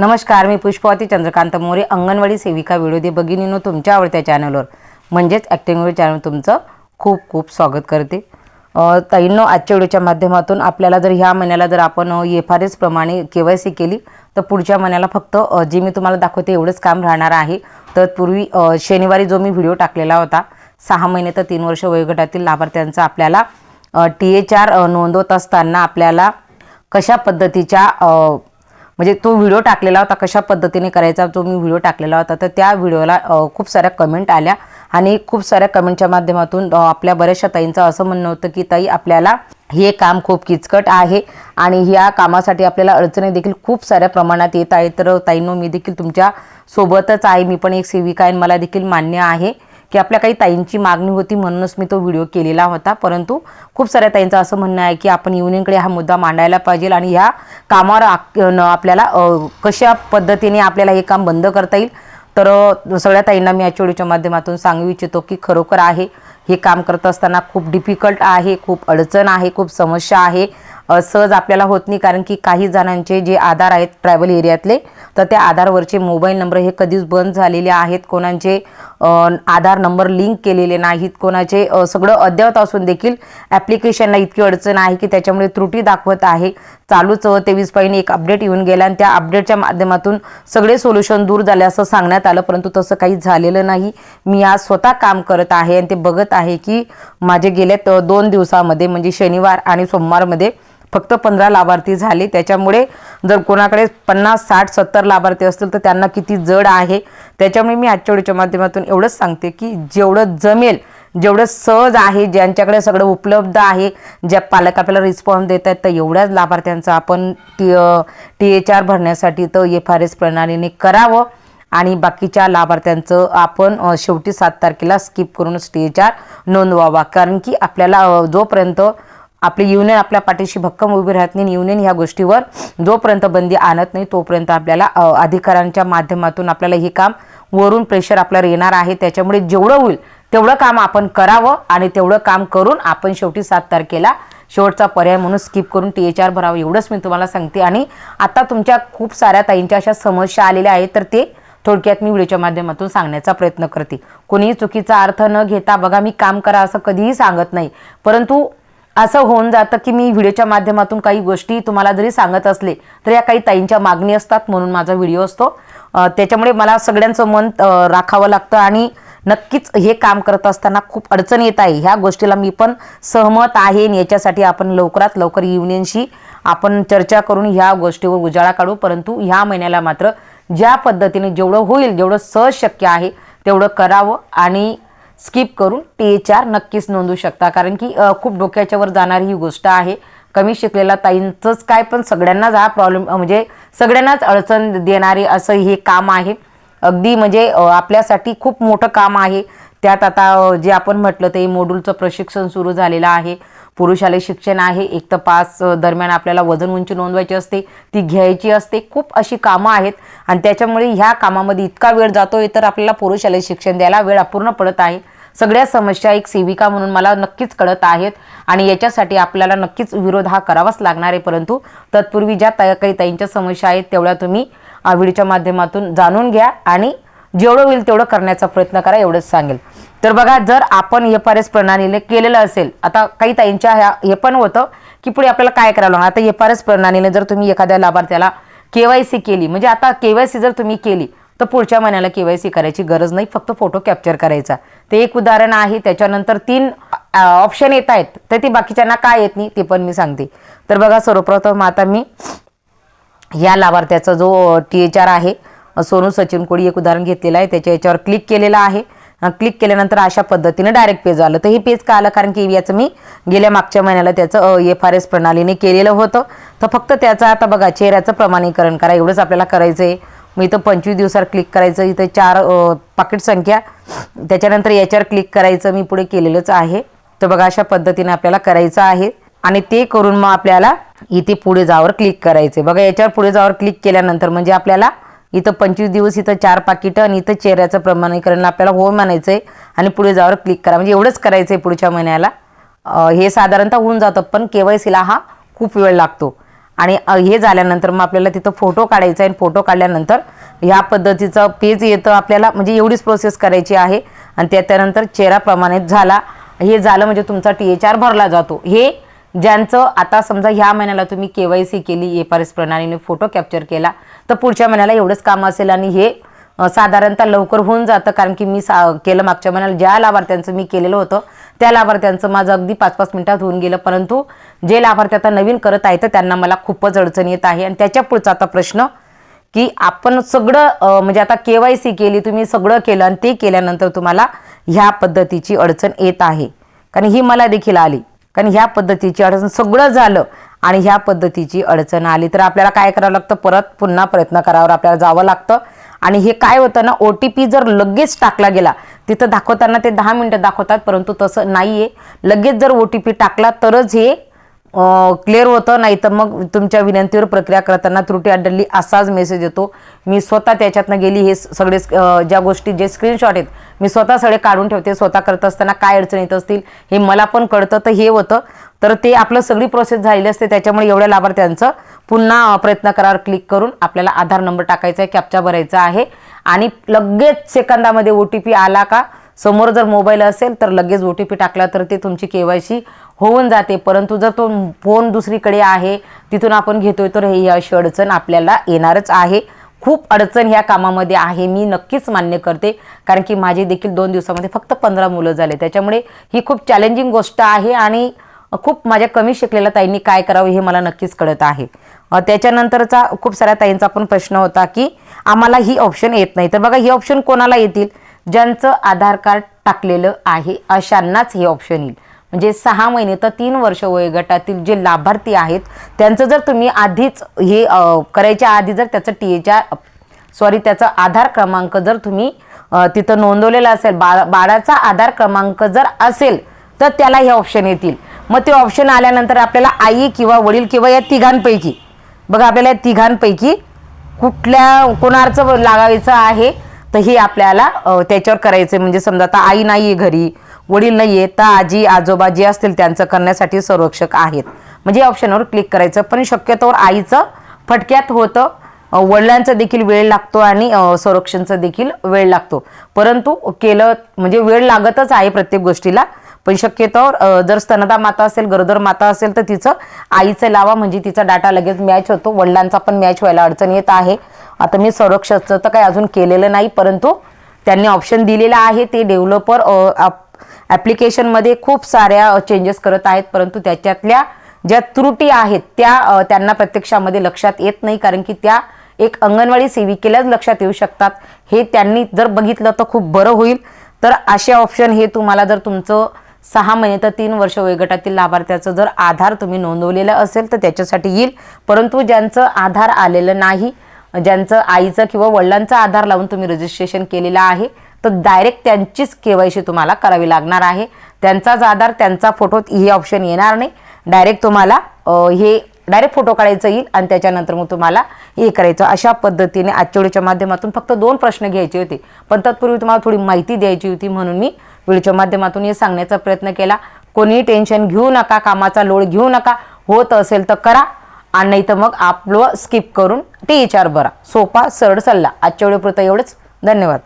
नमस्कार मी पुष्पावती चंद्रकांत मोरे अंगणवाडी सेविका विरोधी भगिनीनो तुमच्या आवडत्या चॅनलवर म्हणजेच ॲक्टिंग चॅनल तुमचं खूप खूप स्वागत करते. ताईंनो आजच्या व्हिडिओच्या माध्यमातून आपल्याला जर ह्या महिन्याला जर आपण एफ आर एसप्रमाणे के वाय सी केली तर पुढच्या महिन्याला फक्त जे मी तुम्हाला दाखवते एवढंच काम राहणार आहे. तर पूर्वी शनिवारी जो मी व्हिडिओ टाकलेला होता सहा महिने तर तीन वर्ष वयोगटातील लाभार्थ्यांचा आपल्याला टी एच आर नोंदवत असताना आपल्याला कशा पद्धतीच्या म्हणजे तो व्हिडिओ टाकलेला होता कशा पद्धतीने करायचा जो मी व्हिडिओ टाकलेला होता तर त्या व्हिडिओला खूप साऱ्या कमेंट आल्या. आणि खूप साऱ्या कमेंटच्या माध्यमातून आपल्या बऱ्याचशा ताईंचं असं म्हणणं होतं की ताई आपल्याला हे काम खूप किचकट आहे आणि ह्या कामासाठी आपल्याला अडचणी देखील खूप साऱ्या प्रमाणात येत आहे तर ताईंनो मी देखील तुमच्या सोबतच आहे. मी पण एक सेविका आहे मला देखील मान्य आहे. की आपल्या काही ताईंची मागणी होती म्हणूनच मी तो व्हिडिओ केलेला होता. परंतु खूप साऱ्या ताईंचं असं म्हणणं आहे की आपण युनियनकडे हा मुद्दा मांडायला पाहिजे आणि ह्या कामावर आपल्याला कशा पद्धतीने आपल्याला हे काम बंद करता येईल? तर सगळ्या ताईंना मी याच्या व्हिडिओच्या माध्यमातून सांगू इच्छितो की खरोखर आहे. हे काम करत असताना खूप डिफिकल्ट आहे खूप अडचण आहे खूप समस्या आहे. सहज आपल्याला होत नाही कारण की काही जणांचे जे आधार आहेत ट्रॅव्हल एरियातले तर त्या आधारवरचे मोबाईल नंबर हे कधीच बंद झालेले आहेत. कोणाचे आधार नंबर लिंक केलेले नाहीत. कोणाचे सगळं अद्ययावत असून देखील ॲप्लिकेशनला इतकी अडचण आहे की त्याच्यामुळे त्रुटी दाखवत आहे. चालूच तेवीस पाईने एक अपडेट येऊन गेला आणि त्या अपडेटच्या माध्यमातून सगळे सोल्युशन दूर झाले असं सांगण्यात आलं परंतु तसं काही झालेलं नाही. मी आज स्वतः काम करत आहे आणि ते बघत आहे की माझे गेल्या दोन दिवसामध्ये म्हणजे शनिवार आणि सोमवारमध्ये फक्त पंधरा लाभार्थी झाले. त्याच्यामुळे जर कोणाकडे पन्नास साठ सत्तर लाभार्थी असतील तर त्यांना किती जड आहे? त्याच्यामुळे मी आजच्या व्हिडिओच्या माध्यमातून एवढंच सांगते की जेवढं जमेल जेवढं सहज आहे ज्यांच्याकडे सगळं उपलब्ध आहे ज्या पालक आपल्याला रिस्पॉन्स देत आहेत तर एवढ्याच लाभार्थ्यांचं आपण टी टी एच आर भरण्यासाठी तर एफ आर एस प्रणालीने करावं. आणि बाकीच्या लाभार्थ्यांचं आपण शेवटी सात तारखेला स्किप करून स्टेज आर नोंदवावा. कारण की आपल्याला जोपर्यंत आपली युनियन आपल्या पाठीशी भक्कम उभी राहत नाही. युनियन ह्या गोष्टीवर जोपर्यंत बंदी आणत नाही तोपर्यंत आपल्याला अधिकारांच्या अधिकाऱ्यांच्या माध्यमातून आपल्याला हे काम वरून प्रेशर आपल्यावर येणार आहे. त्याच्यामुळे जेवढं होईल तेवढं काम आपण करावं आणि तेवढं काम करून आपण शेवटी सात तारखेला शेवटचा पर्याय म्हणून स्किप करून टी एच आर भरावं. एवढंच मी तुम्हाला सांगते. आणि आता तुमच्या खूप साऱ्या ताईंच्या अशा समस्या आलेल्या आहेत तर ते थोडक्यात मी व्हिडिओच्या माध्यमातून सांगण्याचा प्रयत्न करते. कोणीही चुकीचा अर्थ न घेता बघा मी काम करा असं कधीही सांगत नाही. परंतु असं होऊन जातं की मी व्हिडिओच्या माध्यमातून काही गोष्टी तुम्हाला जरी सांगत असले तर या काही ताईंच्या मागणी असतात म्हणून माझा व्हिडिओ असतो. त्याच्यामुळे मला सगळ्यांचं मन राखावं लागतं आणि नक्कीच हे काम करत असताना खूप अडचण येत आहे. ह्या गोष्टीला मी पण सहमत आहे आणि याच्यासाठी आपण लवकरात लवकर युनियनशी आपण चर्चा करून ह्या गोष्टीवर उजाळा काढू. परंतु ह्या महिन्याला मात्र ज्या पद्धतीने जेवढं होईल जेवढं सहज शक्य आहे तेवढं करावं आणि स्किप करून टी एच आर नक्कीच नोंदवू शकता. कारण की खूप डोक्याच्यावर जाणारी ही गोष्ट आहे. कमी शिकलेला ताईंचंच काय पण सगळ्यांनाच हा प्रॉब्लेम म्हणजे सगळ्यांनाच अडचण देणारे असं हे काम आहे. अगदी म्हणजे आपल्यासाठी खूप मोठं काम आहे. त्यात आता जे आपण म्हटलं ते मोडूलचं प्रशिक्षण सुरू झालेलं आहे. पुरुषालय शिक्षण आहे एक तर पाच दरम्यान आपल्याला वजन उंची नोंदवायची असते ती घ्यायची असते खूप अशी कामं आहेत. आणि त्याच्यामुळे ह्या कामामध्ये इतका वेळ जातोय तर आपल्याला पुरुषालय शिक्षण द्यायला वेळ अपूर्ण पडत आहे. सगळ्या समस्या एक सेविका म्हणून मला नक्कीच कळत आहेत आणि याच्यासाठी आपल्याला नक्कीच विरोध हा करावाच लागणार आहे. परंतु तत्पूर्वी ज्या ता काही ताईंच्या समस्या आहेत तेवढ्या तुम्ही व्हिडिओच्या माध्यमातून जाणून घ्या आणि जेवढं होईल तेवढं करण्याचा प्रयत्न करा एवढंच सांगेल. तर बघा जर आपण एफ आर एस प्रणालीने केलेलं असेल आता काही ताईंच्या ह्या हे पण होतं की पुढे आपल्याला काय करावं लागणार आता एफ आर एस प्रणालीने जर तुम्ही एखाद्या लाभार्थ्याला के वाय सी केली म्हणजे आता के वाय सी जर तुम्ही केली तर पुढच्या महिन्याला के वाय सी करायची गरज नाही फक्त फोटो कॅप्चर करायचा. ते एक उदाहरण आहे त्याच्यानंतर तीन ऑप्शन येत आहेत तर ती बाकीच्यांना काय येत नाही ते पण मी सांगते. तर बघा सर्वप्रथम आता मी या लाभार्थ्याचा जो टी एच आर आहे सोनू सचिन कोळी एक उदाहरण घेतलेलं आहे त्याच्या याच्यावर क्लिक केलेलं आहे. क्लिक केल्यानंतर अशा पद्धतीने डायरेक्ट पेज आलं. तर हे पेज का आलं? कारण की याचं मी गेल्या मागच्या महिन्याला त्याचं एफ आर एस प्रणालीने केलेलं होतं. तर फक्त त्याचं आता बघा चेहऱ्याचं प्रमाणीकरण करा. एवढंच आपल्याला करायचं आहे मग इथं पंचवीस दिवसावर क्लिक करायचं. इथं चार पाकिट संख्या. त्याच्यानंतर याच्यावर क्लिक करायचं. मी पुढे केलेलंच आहे. तर बघा अशा पद्धतीने आपल्याला करायचं आहे. आणि ते करून मग आपल्याला इथे पुढे जावर क्लिक करायचे बघा याच्यावर पुढे जावर क्लिक केल्यानंतर म्हणजे आपल्याला इथं पंचवीस दिवस इथं चार पाकिटं आणि इथं चेहऱ्याचं प्रमाणीकरण आपल्याला हो म्हणायचं आहे आणि पुढे जावर क्लिक करा. म्हणजे एवढंच करायचं आहे पुढच्या महिन्याला. हे साधारणतः होऊन जातं पण के वाय सीला हा खूप वेळ लागतो. आणि हे झाल्यानंतर मग आपल्याला तिथं फोटो काढायचा आहे आणि फोटो काढल्यानंतर ह्या पद्धतीचं पेज येतं आपल्याला. म्हणजे एवढीच प्रोसेस करायची आहे. आणि त्याच्यानंतर चेहरा प्रमाणित झाला. हे झालं म्हणजे तुमचा टी एच आर भरला जातो. हे ज्यांचं आता समजा ह्या महिन्याला तुम्ही के वाय सी केली एफ आर एस प्रणालीने फोटो कॅप्चर केला तर पुढच्या महिन्याला एवढंच काम असेल आणि हे साधारणतः लवकर होऊन जातं. कारण की मी सा केलं मागच्या महिन्याला ज्या लाभार्थ्यांचं मी केलेलं होतं त्या लाभार्थ्यांचं माझं अगदी पाच पाच मिनिटात होऊन गेलं. परंतु जे लाभार्थी आता नवीन करत आहेत त्यांना मला खूपच अडचण येत आहे. आणि त्याच्या पुढचा आता प्रश्न की आपण सगळं म्हणजे आता के वाय सी केली तुम्ही सगळं केलं आणि ते केल्यानंतर तुम्हाला ह्या पद्धतीची अडचण येत आहे. कारण ही मला देखील आली. कारण ह्या पद्धतीची अडचण सगळं झालं आणि ह्या पद्धतीची अडचण आली. तर आपल्याला काय करावं लागतं? परत पुन्हा प्रयत्न करावर आपल्याला जावं लागतं. आणि हे काय होतं ना ओ टी पी जर लगेच टाकला गेला तिथं दाखवताना ते दहा मिनटं दाखवतात परंतु तसं नाही आहे लगेच जर ओ टी पी टाकला तरच हे क्लिअर होतं नाही तर मग तुमच्या विनंतीवर प्रक्रिया करताना त्रुटी आढळली असाच मेसेज येतो. मी स्वतः त्याच्यातनं गेली हे सगळे ज्या गोष्टी जे स्क्रीनशॉट आहेत मी स्वतः सगळे काढून ठेवते स्वतः करत असताना काय अडचण येत असतील हे मला पण कळतं. तर हे होतं. तर ते आपलं सगळी प्रोसेस झालेली असते त्याच्यामुळे एवढ्या लाभार्थ्यांचं पुन्हा प्रयत्न करावर क्लिक करून आपल्याला आधार नंबर टाकायचा आहे कॅप्चा भरायचा आहे. आणि लगेच सेकंदामध्ये ओ टी पी आला का समोर जर मोबाईल असेल तर लगेच ओ टी पी टाकला तर ते तुमची के वाय सी होऊन जाते. परंतु जर तो फोन दुसरीकडे आहे तिथून आपण घेतोय तर ही अशी अडचण आपल्याला येणारच आहे. खूप अडचण ह्या कामामध्ये आहे. मी नक्कीच मान्य करते. कारण की माझे देखील दोन दिवसामध्ये फक्त पंधरा मुलं झाले. त्याच्यामुळे ही खूप चॅलेंजिंग गोष्ट आहे आणि खूप माझ्या कमी शिकलेल्या ताईंनी काय करावं हे मला नक्कीच कळत आहे. त्याच्यानंतरचा खूप साऱ्या ताईंचा पण प्रश्न होता की आम्हाला ही ऑप्शन येत नाही. तर बघा ही ऑप्शन कोणाला येतील? ज्यांचं आधार कार्ड टाकलेलं आहे अशांनाच हे ऑप्शन येईल. म्हणजे सहा महिने तर तीन वर्ष वयोगटातील जे लाभार्थी आहेत त्यांचं जर तुम्ही आधीच हे करायच्या आधी जर त्याचं टी एच्या सॉरी त्याचा आधार क्रमांक जर तुम्ही तिथं नोंदवलेला असेल बाळा बाळाचा आधार क्रमांक जर असेल तर त्याला हे ऑप्शन येतील मग ते ऑप्शन आल्यानंतर आपल्याला आई किंवा वडील किंवा या तिघांपैकी बघा आपल्याला या तिघांपैकी कुठल्या कोणाचं लागायचं आहे तर हे आपल्याला त्याच्यावर करायचं आहे. म्हणजे समजा आता आई नाही आहे घरी वडील नाही येता तर आजी आजोबा जे असतील त्यांचं करण्यासाठी संरक्षक आहेत. म्हणजे ऑप्शनवर क्लिक करायचं. पण शक्यतोवर आईचं फटक्यात होतं. वडिलांचा देखील वेळ लागतो आणि संरक्षणचा देखील वेळ लागतो. परंतु केलं म्हणजे वेळ लागतच आहे प्रत्येक गोष्टीला. पण शक्यतोवर जर स्तनदा माता असेल गरोदर माता असेल तर तिचं आईचं लावा. म्हणजे तिचा डाटा लगेच मॅच होतो. वडिलांचा पण मॅच व्हायला अडचण येत आहे. आता मी संरक्षकचं तर काही अजून केलेलं नाही परंतु त्यांनी ऑप्शन दिलेलं आहे. ते डेव्हलपर ॲप्लिकेशनमध्ये खूप साऱ्या चेंजेस करत आहेत. परंतु त्याच्यातल्या ज्या त्रुटी आहेत त्या त्यांना प्रत्यक्षामध्ये लक्षात येत नाही. कारण की त्या एक अंगणवाडी सेविकेलाच लक्षात येऊ शकतात. हे त्यांनी जर बघितलं तर खूप बरं होईल. तर असे ऑप्शन हे तुम्हाला जर तुमचं सहा महिने तर तीन वर्ष वयोगटातील लाभार्थ्याचं जर आधार तुम्ही नोंदवलेलं असेल तर त्याच्यासाठी येईल. परंतु ज्यांचं आधार आलेलं नाही ज्यांचं आईचं किंवा वडिलांचा आधार लावून तुम्ही रजिस्ट्रेशन केलेलं आहे तर डायरेक्ट त्यांचीच केवायसी तुम्हाला करावी लागणार आहे. त्यांचाच आधार त्यांचा फोटो हे ऑप्शन येणार नाही. डायरेक्ट तुम्हाला हे डायरेक्ट फोटो काढायचं येईल आणि त्याच्यानंतर मग तुम्हाला हे करायचं. अशा पद्धतीने आजच्या व्हिडिओच्या माध्यमातून फक्त दोन प्रश्न घ्यायचे होते. पण तत्पूर्वी तुम्हाला थोडी माहिती द्यायची होती म्हणून मी व्हिडिओच्या माध्यमातून हे सांगण्याचा प्रयत्न केला. कोणीही टेन्शन घेऊ नका कामाचा लोड घेऊ नका. होत असेल तर करा आणि नाही तर मग आपलं स्किप करून टी एच आर बरा सोपा सरळ सल्ला. आजच्या व्हिडिओपुरतं एवढंच. धन्यवाद.